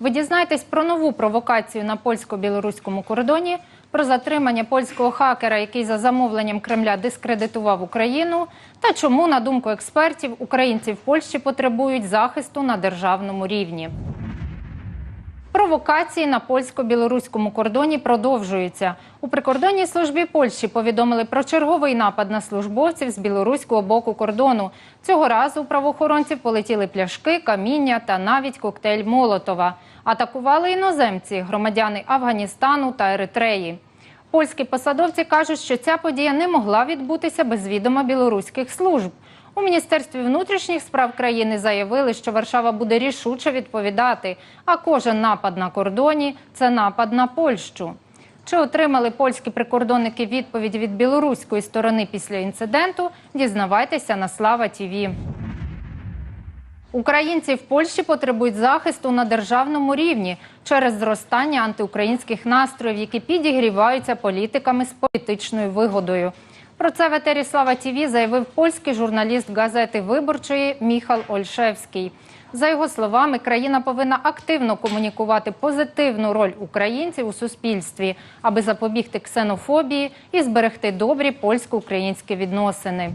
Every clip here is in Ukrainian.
Ви дізнаєтесь про нову провокацію на польсько-білоруському кордоні, про затримання польського хакера, який за замовленням Кремля дискредитував Україну, та чому, на думку експертів, українці в Польщі потребують захисту на державному рівні. Провокації на польсько-білоруському кордоні продовжуються. У прикордонній службі Польщі повідомили про черговий напад на службовців з білоруського боку кордону. Цього разу у правоохоронців полетіли пляшки, каміння та навіть коктейль Молотова. Атакували іноземці, громадяни Афганістану та Еритреї. Польські посадовці кажуть, що ця подія не могла відбутися без відома білоруських служб. У міністерстві внутрішніх справ країни заявили, що Варшава буде рішуче відповідати. А кожен напад на кордоні це напад на Польщу. Чи отримали польські прикордонники відповідь від білоруської сторони після інциденту? Дізнавайтеся на Слава Тіві. Українці в Польщі потребують захисту на державному рівні через зростання антиукраїнських настроїв, які підігріваються політиками з політичною вигодою. Про це в етері Слава Тіві заявив польський журналіст газети Виборчої Міхал Ольшевський. За його словами, країна повинна активно комунікувати позитивну роль українців у суспільстві, аби запобігти ксенофобії і зберегти добрі польсько-українські відносини.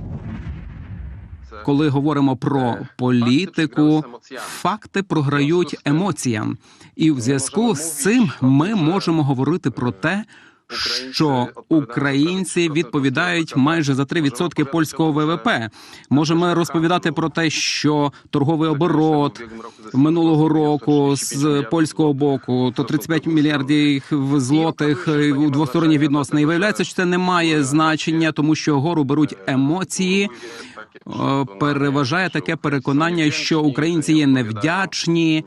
Коли говоримо про політику, факти програють емоціям, і в зв'язку з цим ми можемо говорити про те, що українці відповідають майже за 3% польського ВВП. Можемо розповідати про те, що торговий оборот минулого року з польського боку то 35 мільярдів злотих у двосторонніх відносинах. І виявляється, що це не має значення, тому що гору беруть емоції. Е, Переважає таке переконання, що українці є невдячні,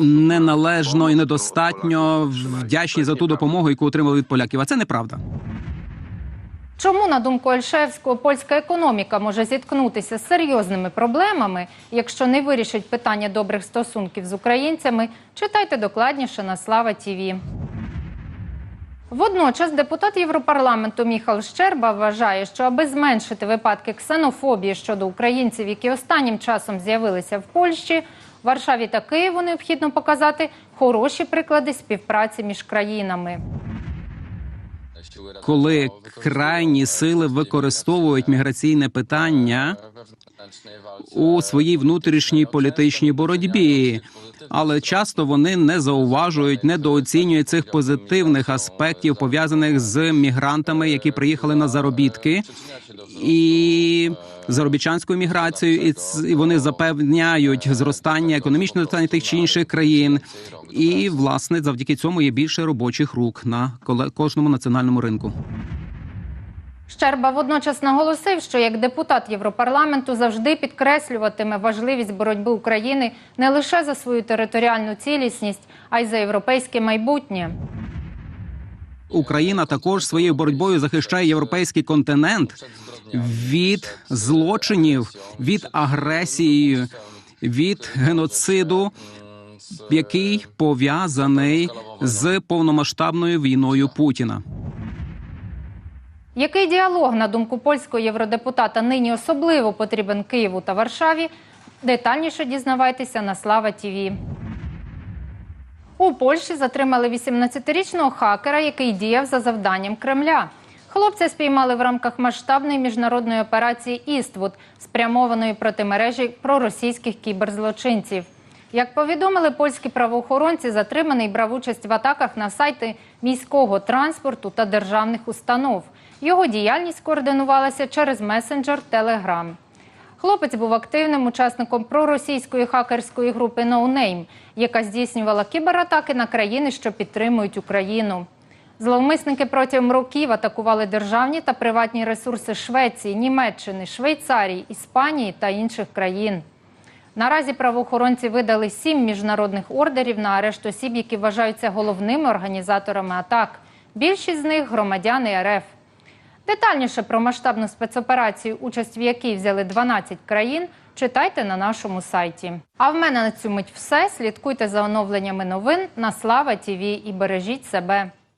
неналежно і недостатньо вдячні за ту допомогу, яку отримали від поляків. А це неправда. Чому, на думку Ольшевського, польська економіка може зіткнутися з серйозними проблемами, якщо не вирішить питання добрих стосунків з українцями? Читайте докладніше на Слава Тіві. Водночас депутат Європарламенту Міхал Щерба вважає, що аби зменшити випадки ксенофобії щодо українців, які останнім часом з'явилися в Польщі, Варшаві та Києву необхідно показати хороші приклади співпраці між країнами. Коли крайні сили використовують міграційне питання у своїй внутрішній політичній боротьбі, але часто вони не зауважують, недооцінюють цих позитивних аспектів пов'язаних з мігрантами, які приїхали на заробітки і заробітчанською міграцією, і вони запевняють зростання економічного зростання тих чи інших країн. І власне завдяки цьому є більше робочих рук на кожному національному ринку. Щерба водночас наголосив, що як депутат Європарламенту завжди підкреслюватиме важливість боротьби України не лише за свою територіальну цілісність, а й за європейське майбутнє. Україна також своєю боротьбою захищає європейський континент від злочинів, від агресії, від геноциду, який пов'язаний з повномасштабною війною Путіна. Який діалог, на думку польського євродепутата, нині особливо потрібен Києву та Варшаві? Детальніше дізнавайтеся на Слава Тіві. У Польщі затримали 18-річного хакера, який діяв за завданням Кремля. Хлопця спіймали в рамках масштабної міжнародної операції Іствуд, спрямованої проти мережі проросійських кіберзлочинців. Як повідомили польські правоохоронці, затриманий брав участь в атаках на сайти міського транспорту та державних установ. Його діяльність координувалася через месенджер Telegram. Хлопець був активним учасником проросійської хакерської групи No Name, яка здійснювала кібератаки на країни, що підтримують Україну. Зловмисники протягом років атакували державні та приватні ресурси Швеції, Німеччини, Швейцарії, Іспанії та інших країн. Наразі правоохоронці видали сім міжнародних ордерів на арешт осіб, які вважаються головними організаторами атак. Більшість з них громадяни РФ. Детальніше про масштабну спецоперацію, участь в якій взяли 12 країн, читайте на нашому сайті. А в мене на цю мить все. Слідкуйте за оновленнями новин на Слава ТІВІ і бережіть себе.